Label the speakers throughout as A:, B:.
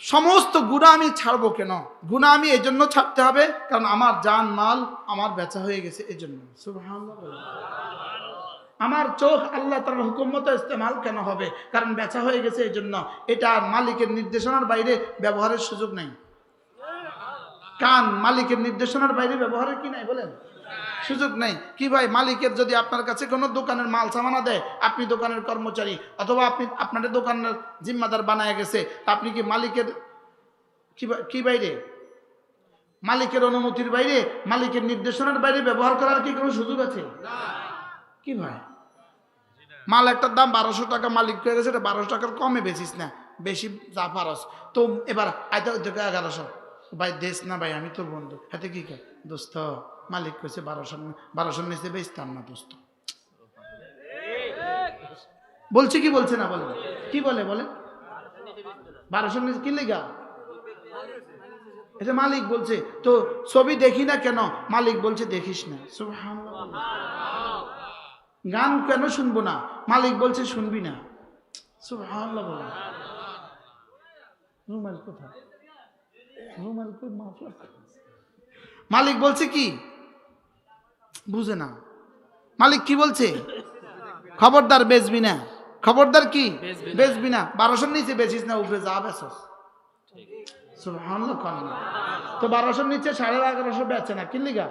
A: সমস্ত গুণা আমি ছাড়বো কেন? গুণা আমি এই জন্য ছাড়তে হবে কারণ আমার জান, মাল আমার বেচা হয়ে গেছে এই জন্য আমার চোখ আল্লাহ তার হুকুম মতো ইস্তেমাল কেন হবে? কারণ বেচা হয়ে গেছে এই জন্য এটা মালিকের নির্দেশনার বাইরে ব্যবহারের সুযোগ নেই। কান মালিকের নির্দেশনার বাইরে ব্যবহারের কি নাই বলেন? সুযোগ নেই। কি ভাই, মালিকের যদি আপনার কাছে কোনো দোকানের মাল সামানা দেয়, আপনি দোকানের কর্মচারী অথবা আপনি আপনাদের দোকানের জিম্মাদার বানায় গেছে, তা আপনি কি মালিকের, কি কি বাইরে? মালিকের অনুমতির বাইরে, মালিকের নির্দেশনার বাইরে ব্যবহার করার কি কোনো সুযোগ আছে? কি ভাই? মাল একটার দাম বারোশো টাকা, মালিক হয়ে গেছে, এটা বারোশো টাকার কমে বেচিস না, বেশি যা পারস। তো এবার আয়তা এগারোশো। ভাই, দেশ না ভাই, আমি তোর বন্ধু। হাতে কি খায় দোস্ত। মালিক কইছে বারোশো বারোশো নিচে বেচতাম না দোস্ত। বলছে কি বলছে না বলে? কি বলে বলে? বারোশো নিচে কি লেগা? এটা মালিক বলছে, তো ছবি দেখি না কেন? মালিক বলছে, দেখিস না। গান কেন শুনব না? মালিক বলছে, শুনবি না। মালিক বলছে কি? বুঝে না। মালিক কি বলছে? খবরদার বেচবি না। খবরদার কি? বেচবি না। বারোশোর নিচে বেচিস না উপরে যা বেচস। তো বারোশোর নিচে সাড়ে এগারোশো বেচে না কি লিগা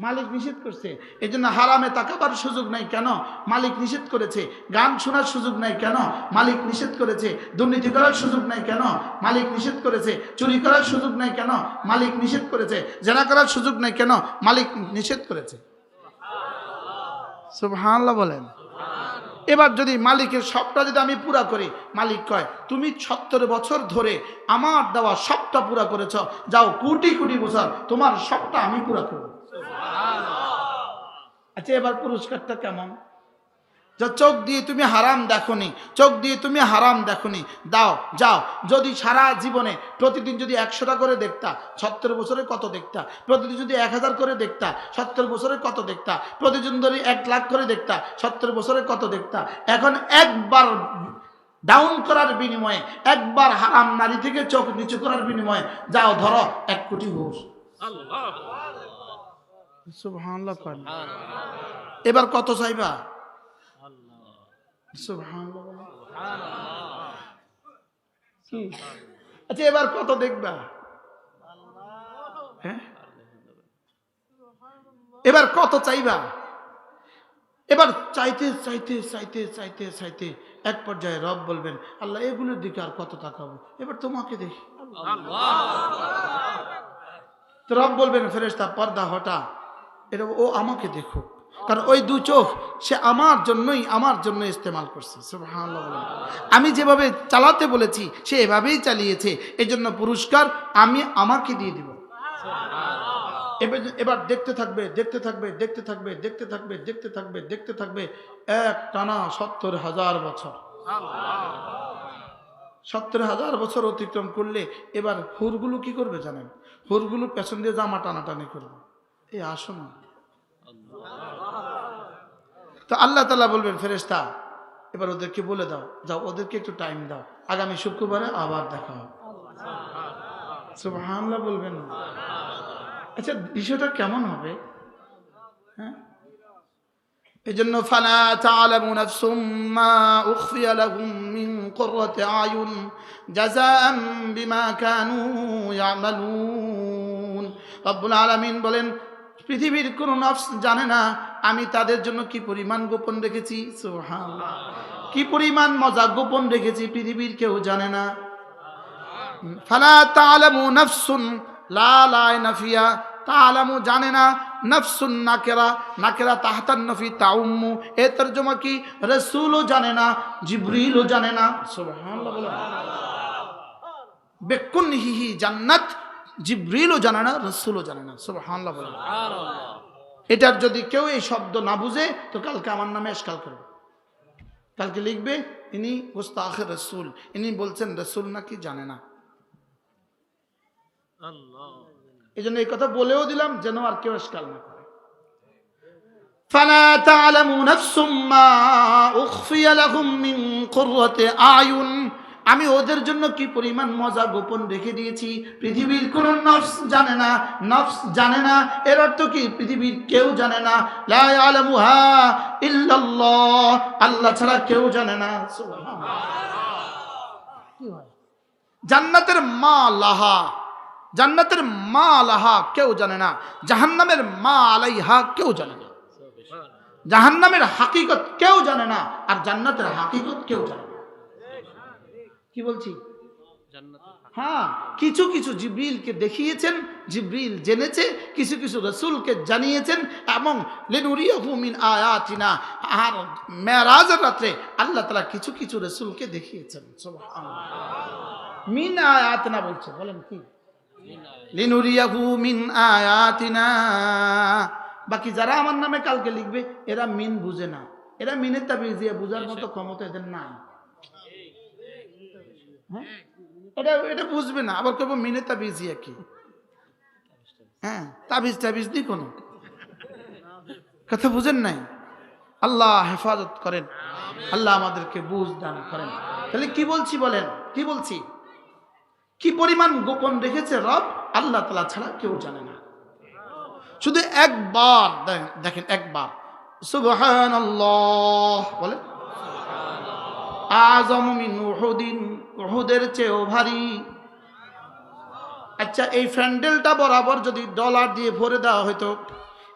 A: মালিক নিষেধ করছে। এই জন্য হারামে তাকাবার সুযোগ নাই কেন? মালিক নিষেধ করেছে। গান শোনার সুযোগ নাই কেন? মালিক নিষেধ করেছে। দুর্নীতি করার সুযোগ নাই কেন? মালিক নিষেধ করেছে। চুরি করার সুযোগ নাই কেন? মালিক নিষেধ করেছে। জেনা করার সুযোগ নাই কেন? মালিক নিষেধ করেছে। সুবহানাল্লাহ বলেন। এবার যদি মালিকের সবটা যদি আমি পুরা করি, মালিক কয়, তুমি সত্তর বছর ধরে আমার দেওয়া সবটা পুরা করেছ। যাও কোটি কোটি বছর তোমার সবটা আমি পুরা করব। আচ্ছা এবার পুরস্কারটা কেমন? যা চোখ দিয়ে তুমি হারাম দেখনি চোখ দিয়ে তুমি হারাম দেখনি দাও যাও। যদি সারা জীবনে প্রতিদিন যদি একশোটা করে দেখতা সত্তর বছরে কত দেখতা? প্রতিদিন যদি এক হাজার করে দেখতা সত্তর বছরে কত দেখতা? প্রতিদিন যদি এক লাখ করে দেখতা সত্তর বছরে কত দেখতা? এখন একবার ডাউন করার বিনিময়ে একবার হারাম নারী থেকে চোখ নিচু করার বিনিময়ে যাও ধরো এক কোটি ঘুষ সুবহানাল্লাহ। এবার কত চাইবা? সুবহানাল্লাহ। কি? আচ্ছা এবার কত দেখবা? হ্যাঁ? এবার কত চাইবা? এবার চাইতে চাইতে চাইতে চাইতে চাইতে এক পর্যায়ে রব বলবেন আল্লাহ এগুলোর দিকে আর কত তাকাবো? এবার তোমাকে দেখি। রব বলবেন ফেরেস্তা পর্দা হটা। এটা ও আমাকে দেখো কারণ ওই দু চোখ সে আমার জন্যই আমার জন্য ইস্তেমাল করছে। আমি যেভাবে চালাতে বলেছি সে এভাবেই চালিয়েছে। এই জন্য পুরস্কার আমি আমাকে দিয়ে দিব। এবার এবার দেখতে থাকবে দেখতে থাকবে দেখতে থাকবে দেখতে থাকবে দেখতে থাকবে দেখতে থাকবে এক টানা সত্তর হাজার বছর। সত্তর হাজার বছর অতিক্রম করলে এবার হুরগুলো কি করবে জানেন? হুরগুলো পেছন দিয়ে জামা টানাটানি করবে। এই আসো না। তো আল্লাহ তালা বলবেন ফেরেস্তা এবার ওদেরকে বলে দাও, যাও, ওদেরকে একটু টাইম দাও। আগামী শুক্রবারে আবার দেখা হবে। সুবহানাল্লাহ বলবেন আচ্ছা বিষয়টা কেমন হবে? হ্যাঁ? এই জন্য আয়ুন বিমা কানু আলামিন বলেন পৃথিবীর কোন নফস জানে না, আমি তাদের জন্য কি পরিমাণ গোপন রেখেছি? কি পরিমাণ মজা গোপন রেখেছি, পৃথিবীর কেউ জানে না। ফালা নাফিয়া। জানে না নাকেরা নাকেরা নফি কি? রাসূলও জানে না জানে না। জান্নাত জিবরিলও জানে না রাসূলও জানে না সুবহানাল্লাহ বলেন এটার যদি কেউ এই শব্দ না বুঝে তো কালকে আমার নামে এসকাল করবে কালকে লিখবে ইনি গোস্তাখের রসুল ইনি বলছেন রসুল নাকি জানে না এই জন্য এই কথা বলেও দিলাম যেন আর কেউ এসকাল না করে فلا تعلم نفس ما أخفي لهم من قرة أعين আমি ওদের জন্য কি পরিমাণ মজা গোপন রেখে দিয়েছি? পৃথিবীর কোন নফস জানে না নফস জানে না। এর অর্থ কি? পৃথিবীর কেউ জানে না। ইল্লাল্লাহ। আল্লাহ ছাড়া কেউ জানে না? জান্নাতের মা লাহা জান্নাতের মা লাহা কেউ জানে না। জাহান্নামের মা আলাইহা কেউ জানে না। জাহান্নামের হাকিকত কেউ জানে না। আর জান্নাতের হাকিকত কেউ জানে না। কি বলছি? হ্যাঁ কিছু কিছু জিব্রিলকে দেখিয়েছেন জিব্রিল জেনেছে কিছু কিছু রসুলকে জানিয়েছেন এবং মিন আয়াতিনা আর রাত্রে আল্লাহ তালা কিছু কিছু রসুলকে দেখিয়েছেন। মিন আয়াতিনা বলছে বলেন কি? লিনুরিয়াহু মিন আয়াতিনা। বাকি যারা আমার নামে কালকে লিখবে এরা মিন বুঝে না। এরা মিনের তাবিজ দিয়ে বুঝার মতো ক্ষমতা এদের নাই। হ্যাঁ? এটা এটা বুঝবে না আবার কেবল মিনের তাবিজ কি? হ্যাঁ তাবিজ তাবিজ দি কোনো। কথা বুঝেন নাই? আল্লাহ হেফাজত করেন। আল্লাহ আমাদেরকে বুঝ দান করেন। তাহলে কি বলছি বলেন? কি বলছি? কি পরিমাণ গোপন রেখেছে রব? আল্লাহ তালা ছাড়া কেউ জানে না। শুধু একবার দেখেন একবার। সুবহান বলে আজম মিন উহুদিন উহুদের চেয়েও ভারী। আচ্ছা এই ফ্যান্ডেলটা বরাবর যদি ডলার দিয়ে ভরে দেওয়া হতো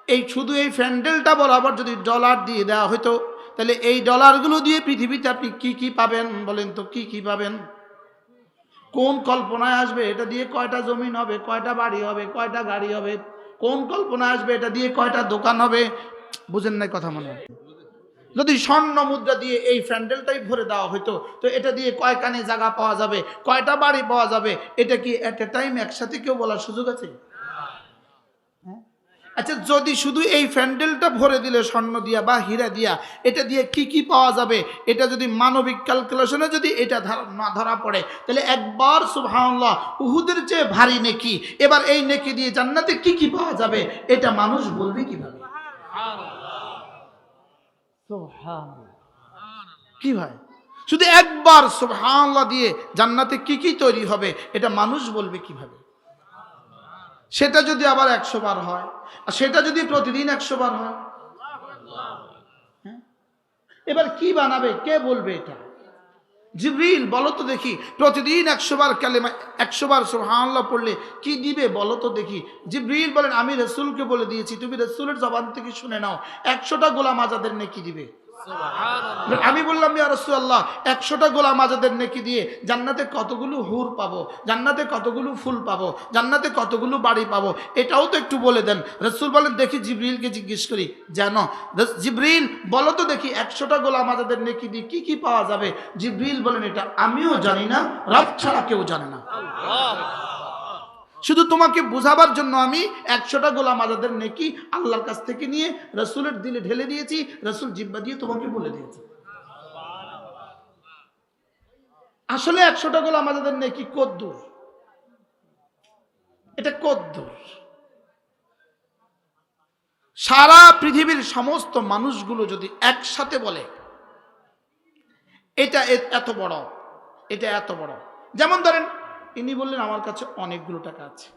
A: এই শুধু এই ফ্যান্ডেলটা বরাবর যদি ডলার দিয়ে দেওয়া হতো তাহলে এই ডলারগুলো দিয়ে পৃথিবীতে আপনি কি কি পাবেন বলেন তো, কি কি পাবেন? কোন কল্পনায় আসবে? এটা দিয়ে কয়টা জমিন হবে? কয়টা বাড়ি হবে? কয়টা গাড়ি হবে? কোন কল্পনায় আসবে? এটা দিয়ে কয়টা দোকান হবে? বুঝেন নাই কথা মনে হয়। যদি স্বর্ণ মুদ্রা দিয়ে এই প্যান্ডেলটাই ভরে দেওয়া হতো তো এটা দিয়ে কয় কানে জায়গা পাওয়া যাবে, কয়টা বাড়ি পাওয়া যাবে, এটা কি এট এ টাইম একসাথে কেউ বলার সুযোগ আছে? হ্যাঁ? আচ্ছা যদি শুধু এই প্যান্ডেলটা ভরে দিলে, স্বর্ণ দিয়া বা হীরা দিয়া, এটা দিয়ে কি কি পাওয়া যাবে? এটা যদি মানবিক ক্যালকুলেশনে যদি এটা না ধরা পড়ে, তাহলে একবার সুবহানাল্লাহ, উহুদের চেয়ে ভারী নেকি। এবার এই নেকি দিয়ে জান্নাতে কি কি পাওয়া যাবে? এটা মানুষ বলবে কীভাবে? কি ভাই? শুধু একবার সুবহানাল্লাহ দিয়ে জান্নাতে কি কি তৈরি হবে, এটা মানুষ বলবে কীভাবে? সেটা যদি আবার একশো বার হয়, আর সেটা যদি প্রতিদিন একশো বার হয় হ্যাঁ? এবার কি বানাবে, কে বলবে এটা? জিবরিল, বলো তো দেখি, প্রতিদিন একশোবার কালেমা সোহানল্লাহ বার পড়লে কি দিবে, বলো তো দেখি। জিব্রিল বলেন, আমি রসুলকে বলে দিয়েছি, তুমি রসুলের জবান থেকে শুনে নাও, একশোটা গোলাম আজাদের নেকি দিবে। আমি বললাম ইয়া রাসূলুল্লাহ একশোটা গোলাম আজাদের নেকি দিয়ে জান্নাতে কতগুলো হুর পাবো জান্নাতে কতগুলো ফুল পাবো জান্নাতে কতগুলো বাড়ি পাবো এটাও তো একটু বলে দেন। রসুল বলেন দেখি জিবরিলকে জিজ্ঞেস করি জানো জিবরিল বলো তো দেখি একশোটা গোলাম আজাদের নেকি দিয়ে কি কি পাওয়া যাবে? জিবরিল বলেন এটা আমিও জানি না রব ছাড়া কেউ জানে না। শুধু তোমাকে বোঝাবার জন্য আমি একশোটা গোলাম আজাদের নেকি আল্লাহর কাছ থেকে নিয়ে রসুলের দিলে ঢেলে দিয়েছি, রসুল জিব্বা দিয়ে তোমাকে বলে দিয়েছি। আসলে একশোটা গোলাম আজাদের নেকি কদ্দুর। এটা কদ্দুর। সারা পৃথিবীর সমস্ত মানুষগুলো যদি একসাথে বলে, এটা এত বড়, এটা এত বড়। যেমন ধরেন ইনি বললেন, আমার কাছে অনেকগুলো টাকা আছে।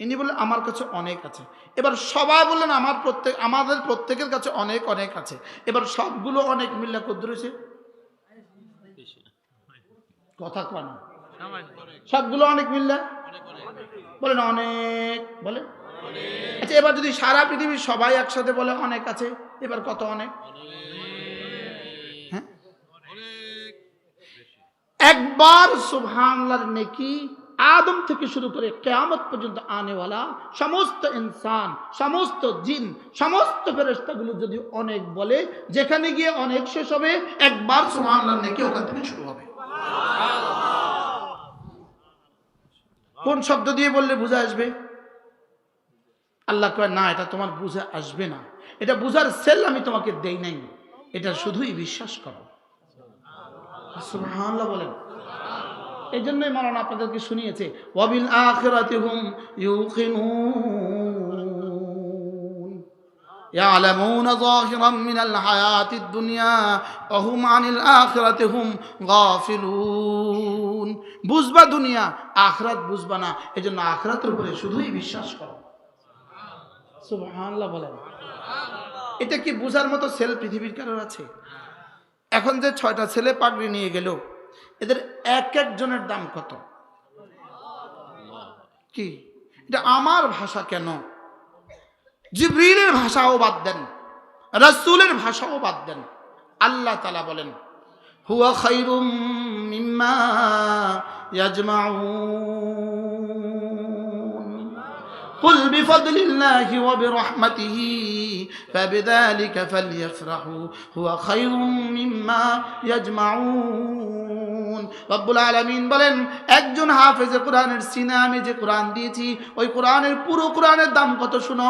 A: ইনি বললেন, আমার কাছে অনেক আছে। এবার সবাই বললেন, আমার প্রত্যেক, আমাদের প্রত্যেকের কাছে অনেক অনেক আছে। এবার সবগুলো অনেক মিল্লা কদ্দু রয়েছে কথা কন। সবগুলো অনেক মিল্লা? বলেন, অনেক। বলে আচ্ছা এবার যদি সারা পৃথিবীর সবাই একসাথে বলে, অনেক আছে, এবার কত অনেক? হ্যাঁ? একবার সুবহানাল্লাহর নেকি আদম থেকে শুরু করে কেয়ামত পর্যন্ত আনেওয়ালা সমস্ত ইনসান, সমস্ত জিন, সমস্ত ফেরেস্তাগুলো যদি অনেক বলে, যেখানে গিয়ে অনেক শেষ হবে, একবার নেকি ওখান থেকে শুরু হবে। কোন শব্দ দিয়ে বললে বুঝে আসবে? আল্লাহ কয়, না, এটা তোমার বুঝে আসবে না। এটা বুঝার সেল আমি তোমাকে দেই নাই। এটা শুধুই বিশ্বাস করো। সুবহানাল্লাহ বলেন। এই জন্যই মালানা আপনাদেরকে শুনিয়েছে ওয়াবিল আখিরাতি হুম ইউকিনুন يعلمون ظاهرا من الحياة الدنيا وهم عن الآخرة هم غافلون বুঝবা দুনিয়া আখরাত বুঝবা না এই জন্য আখরাতের উপরে শুধুই বিশ্বাস করো সুবহানাল্লাহ বলেন এটা কি বুঝার মতো সেল পৃথিবীর কারোর আছে এখন যে ছয়টা ছেলে পাগড়ি নিয়ে গেল এদের এক একজনের দাম কত? কি? এটা আমার ভাষা কেন? জিব্রিলের ভাষাও বাদ দেন, রাসূলের ভাষাও বাদ দেন। আল্লাহ তালা বলেন, হুয়া খাইরুম মিম্মা ইয়াজমাউন। قل بفضل الله وبرحمته فبذلك فليفرحوا هو خير مما يجمعون রব্বুল আলামিন বলেন একজন হাফেজে কোরআনের সিনে আমি যে কোরআন দিয়েছি ওই কোরআনের পুরো কোরআনের দাম কত শুনো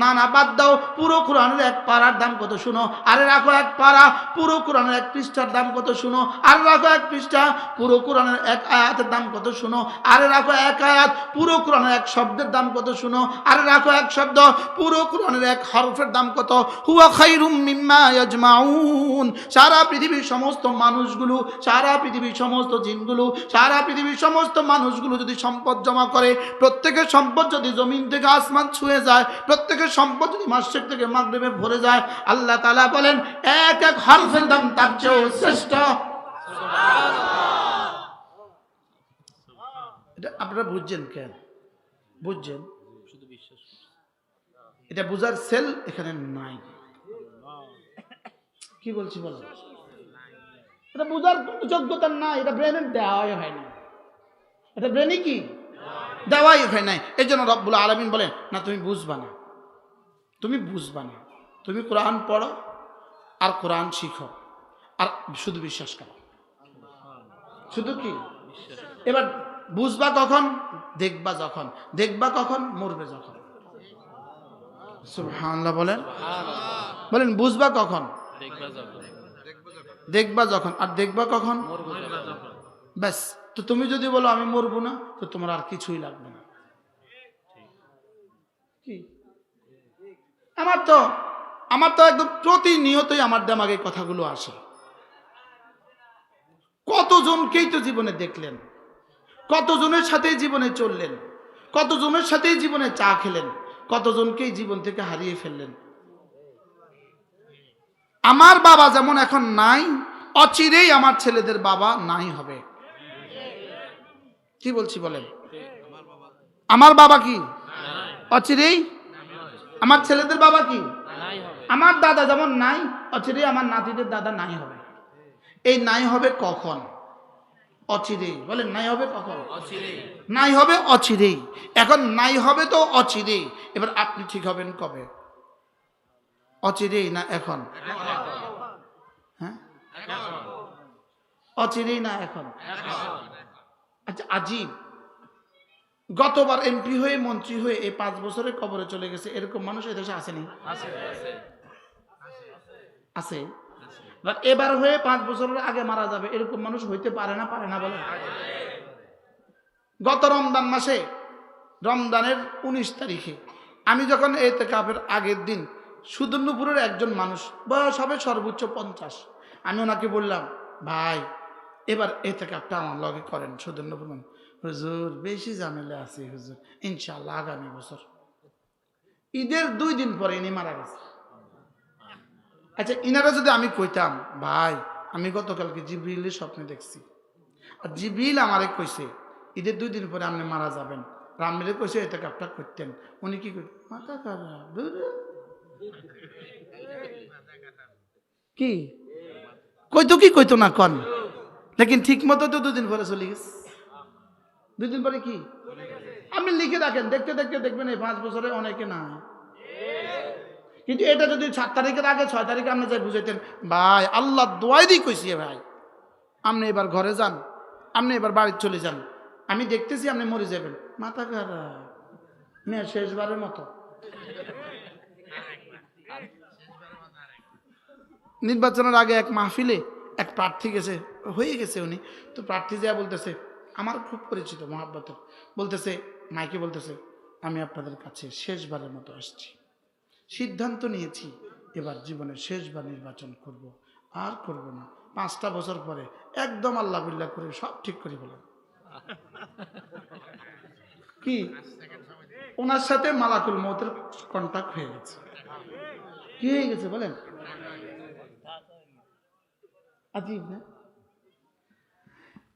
A: না না বাদ দাও পুরো কোরআনের এক পাড়ার দাম কত শুনো আরে রাখো এক পাড়া পুরো কোরআনের এক পৃষ্ঠার দাম কত শুনো আর রাখো এক পৃষ্ঠা পুরো কোরআনের এক আয়াতের দাম কত শুনো আরে রাখো এক আয়াত পুরো কোরআনের এক শব্দের দাম কত শুনো। আরে রাখো এক শব্দ। পুরো কোরআনের এক হরফের দাম কত? হুয়া খাইরুম মিম্মা ইয়াজমাউন। সারা পৃথিবীর সমস্ত মানুষগুলো সারা পৃথিবীর সমস্ত জিনগুলো সারা পৃথিবীর সমস্ত মানুষগুলো যদি সম্পদ জমা করে প্রত্যেকের সম্পদ যদি জমিন থেকে আসমান ছুঁয়ে যায় প্রত্যেকের সম্পদ যদি মাসের থেকে মাগরেবে ভরে যায় আল্লাহ তাআলা বলেন এক এক হরফের দাম তার চেয়েও শ্রেষ্ঠ। এটা আপনারা বুঝছেন কেন? বুঝছেন? এটা বুঝার সেল এখানে নাই। কি বলছি বলো? এটা বুঝার কোনো যোগ্যতা নাই এটা ব্রেনের দেওয়াই হয় না এটা ব্রেনে কি? দেওয়াই হয় নাই। এই জন্য রব্বুল আলমিন বলেন না তুমি বুঝবা না। তুমি বুঝবা না। তুমি কোরআন পড়ো আর কোরআন শিখো আর শুধু বিশ্বাস করো। শুধু কি? এবার বুঝবা কখন? দেখবা যখন। দেখবা কখন? মরবে যখন। সুবহানাল্লাহ বলেন। বলেন বুঝবা কখন? দেখবা যখন। আর দেখবা কখন? ব্যাস। তো তুমি যদি বলো আমি মরবো না তো তোমার আর কিছুই লাগবে না। কি? আমার তো আমার তো একদম প্রতিনিয়তই আমার দামাগে কথাগুলো আসে। কতজনকেই তো জীবনে দেখলেন? কতজনের সাথেই জীবনে চললেন? কতজনের সাথেই জীবনে চা খেলেন? কতজনকেই জীবন থেকে হারিয়ে ফেললেন? আমার বাবা যেমন এখন নাই, অচিরেই আমার ছেলেদের বাবা নাই হবে। কি বলছি বলেন? আমার বাবা কি? অচিরেই? আমার ছেলেদের বাবা কি? আমার দাদা যেমন নাই, অচিরেই আমার নাতিদের দাদা নাই হবে। এই নাই হবে কখন? অচিরেই বলেন নাই হবে কখন? নাই হবে অচিরেই এখন নাই হবে তো অচিরেই এবার আপনি ঠিক হবেন কবে? অচিরেই না এখন? হ্যাঁ? অচিরেই না এখন? আচ্ছা আজিব। গতবার এমপি হয়ে মন্ত্রী হয়ে এই পাঁচ বছরে কবরে চলে গেছে এরকম মানুষ এদেশে আসেনি? আছে এবার হয়ে পাঁচ বছরের আগে মারা যাবে, এরকম মানুষ হইতে পারে না পারে না বলে। গত রমদান মাসে, রমজানের উনিশ তারিখে আমি যখন এই কাপের আগের দিন সুদর্ণপুরের একজন মানুষ, বয়স হবে সর্বোচ্চ পঞ্চাশ, আমি ওনাকে বললাম, ভাই, এবার এ থেকে একটা আমার লগে করেন সুদর্ণপুর হুজুর, বেশি ঝামেলা আছে হুজুর ইনশাল্লাহ আগামী বছর। ঈদের দুই দিন পরে ইনি মারা গেছে আচ্ছা ইনারা যদি আমি কইতাম, ভাই, আমি গতকালকে জিবরিলের স্বপ্নে দেখছি। আর জিবরিল আমারে কইছে, ঈদের দুই দিন পরে আপনি মারা যাবেন। রামরে কইছে, এটা কাপটা করতেন? উনি কি মাথা কি? কইতো কি কইতো না কন? লেকিন ঠিক মতো তো দুদিন পরে চলে গেছে। দুদিন পরে কি? আপনি লিখে রাখেন, দেখতে দেখতে দেখবেন এই পাঁচ বছরে অনেকে না কিন্তু এটা যদি সাত তারিখের আগে, ছয় তারিখে আপনি যাই বুঝাইতেন, ভাই, আল্লাহ দোয়াই দিয়ে কইছি ভাই। আপনি এবার ঘরে যান, আপনি এবার বাড়ি চলে যান। আমি দেখতেছি আপনি মরে যাবেন। মাথা খারাপ। মেয়ে শেষবারের মতো। নির্বাচনের আগে এক মাহফিলে এক প্রার্থী গেছে, হয়ে গেছে উনি। তো প্রার্থী যা বলতেছে, আমার খুব পরিচিত মহাব্বতের। বলতেছে, মাইকে বলতেছে, আমি আপনাদের কাছে শেষবারের মতো আসছি। সিদ্ধান্ত নিয়েছি, এবার জীবনে শেষবার নির্বাচন করব। আর করব না। পাঁচটা বছর পরে একদম আল্লাহ বিল্লাহ করে সব ঠিক করে বলেন কি? ওনার সাথে মালাকুল মতের কন্ট্যাক্ট হয়ে গেছে। কি হয়ে গেছে বলেন?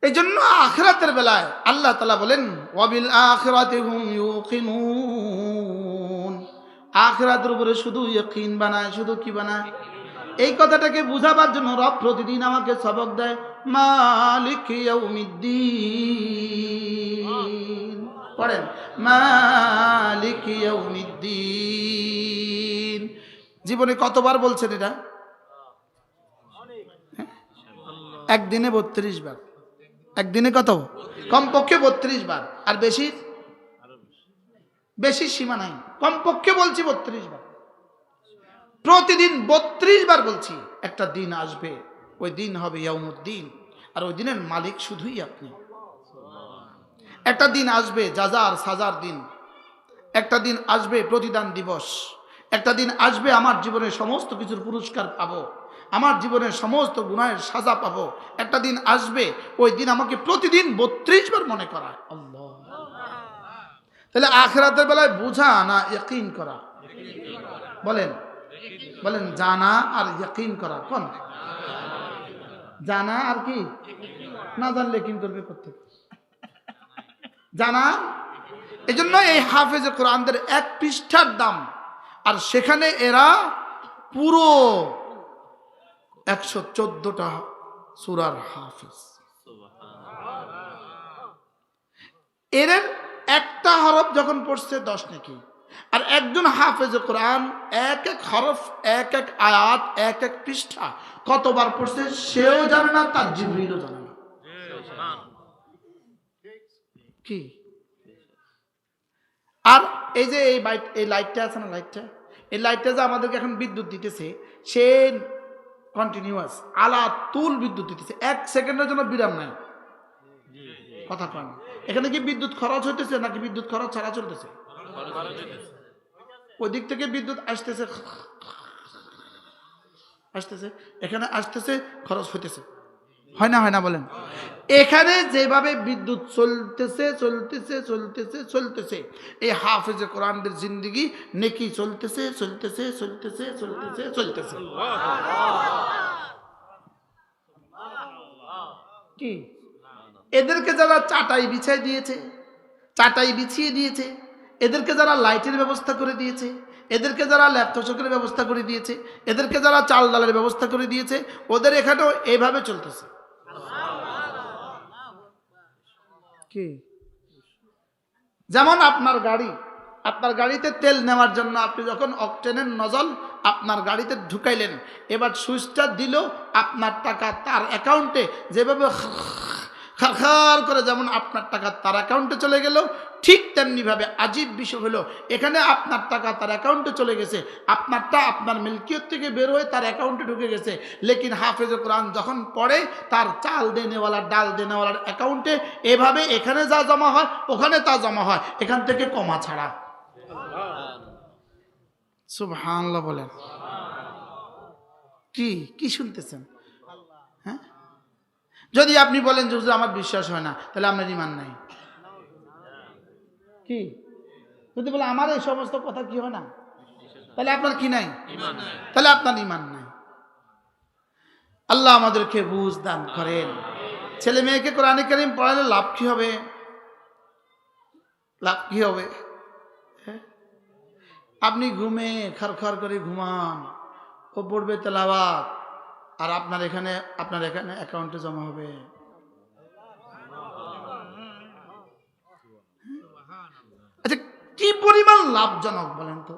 A: এই জন্য আখরাতের বেলায় আল্লাহ তালা বলেন ওয়াবিল আখরাতে হুম ইউকিনুন। আখরাতের উপরে শুধু ইয়কিন বানায়, শুধু কি বানায়? এই কথাটাকে বুঝাবার জন্য রব প্রতিদিন আমাকে সবক দেয়, মালিক ইয়াউমিদ্দিন। পড়েন, মালিক ইয়াউমিদ্দিন। জীবনে কতবার বলছেন এটা? একদিনে বত্রিশ বার। একদিনে কত? কমপক্ষে বত্রিশ বার। আর বেশি? বেশি সীমা নাই। কমপক্ষে বলছি বত্রিশ বার। প্রতিদিন বত্রিশ বার বলছি, একটা দিন আসবে, ওই দিন হবে ইয়ামুদ্দিন আর ওই দিনের মালিক শুধুই আপনি। একটা দিন আসবে যাজার সাজার দিন, একটা দিন আসবে প্রতিদান দিবস, একটা দিন আসবে আমার জীবনের সমস্ত কিছুর পুরস্কার পাবো, আমার জীবনের সমস্ত গুণায়ের সাজা পাবো, একটা দিন আসবে, ওই দিন আমাকে প্রতিদিন বত্রিশ বার মনে আল্লাহ। তাহলে আখেরাতের বেলায় বোঝা না ইয়কিন করা? বলেন। বলেন, জানা আর ইয়কিন করা, কোন? জানা আর কি? না জানলে কিন করবে প্রত্যেক? জানা? এই জন্য এই হাফেজ কোরআনদের এক পৃষ্ঠার দাম। আর সেখানে এরা পুরো একশো চোদ্দটা সুরার হাফেজ। এর একটা হরফ যখন পড়ছে, দশ নাকি। আর একজন হাফেজ কোরআন এক এক হরফ, এক এক আয়াত, এক এক পৃষ্ঠা কতবার পড়ছে সেও জানে না, তার জিবরিলও জানে না। কি? আর এই যে এই বাইট, এই লাইটটা আছে না লাইটটা? এই লাইটটা যে আমাদেরকে এখন বিদ্যুৎ দিতেছে, সে কন্টিনিউয়াস আলা তুল বিদ্যুৎ দিতেছে। এক সেকেন্ডের জন্য বিরাম নাই। কথা কয় না। এখানে কি বিদ্যুৎ খরচ হইতেছে নাকি বিদ্যুৎ খরচ ছাড়া চলতেছে? ওই দিক থেকে বিদ্যুৎ আসতেছে আসতেছে এখানে আসতেছে খরচ হইতেছে। হয় না হয় না বলেন? এখানে যেভাবে বিদ্যুৎ চলতেছে চলতেছে চলতেছে চলতেছে এই হাফেজে কোরআনদের জিন্দগি নেকি চলতেছে চলতেছে চলতেছে চলতেছে চলতেছে। কি? এদেরকে যারা চাটাই বিছাই দিয়েছে চাটাই বিছিয়ে দিয়েছে এদেরকে যারা লাইটের ব্যবস্থা করে দিয়েছে এদেরকে যারা ল্যাপটপের ব্যবস্থা করে দিয়েছে এদেরকে যারা চাল ডালের ব্যবস্থা করে দিয়েছে ওদের এখানেও এইভাবে চলতেছে। কি? যেমন আপনার গাড়ি আপনার গাড়িতে তেল নেওয়ার জন্য আপনি যখন অকটেনের নজল আপনার গাড়িতে ঢুকাইলেন এবার সুইচটা দিল আপনার টাকা তার অ্যাকাউন্টে যেভাবে খার করে যেমন আপনার টাকা তার অ্যাকাউন্টে চলে গেল, ঠিক তেমনিভাবে আজীব বিষয় হলো, এখানে আপনার টাকা তার অ্যাকাউন্টে চলে গেছে, আপনারটা আপনার মিল্কিয়ত থেকে বের হয়ে তার অ্যাকাউন্টে ঢুকে গেছে। লেকিন হাফেজ কোরআন যখন পড়ে, তার চাল দেনেওয়ালা, ডাল দেনেওয়ালার অ্যাকাউন্টে এভাবে এখানে যা জমা হয়, ওখানে তা জমা হয়, এখান থেকে কমা ছাড়া। সুবহানাল্লাহ বলেন। কি কি শুনতেছেন? হ্যাঁ? যদি আপনি বলেন যে আমার বিশ্বাস হয় না তাহলে আপনার ইমান নাই। কি? যদি বলে আমার এই সমস্ত কথা কি হয় না? তাহলে আপনার কি নাই? তাহলে আপনার ইমান নাই। আল্লাহ আমাদেরকে বুঝ দান করেন। ছেলে মেয়েকে কোরআনে কারিম পড়ালে লাভ কি হবে? লাভ কি হবে? হ্যাঁ? আপনি ঘুমে খরখর করে ঘুমান ও পড়বে তেলাওয়াত আর আপনার এখানে আপনার এখানে অ্যাকাউন্টে জমা হবে। আচ্ছা কি পরিমাণ লাভজনক বলেন তো?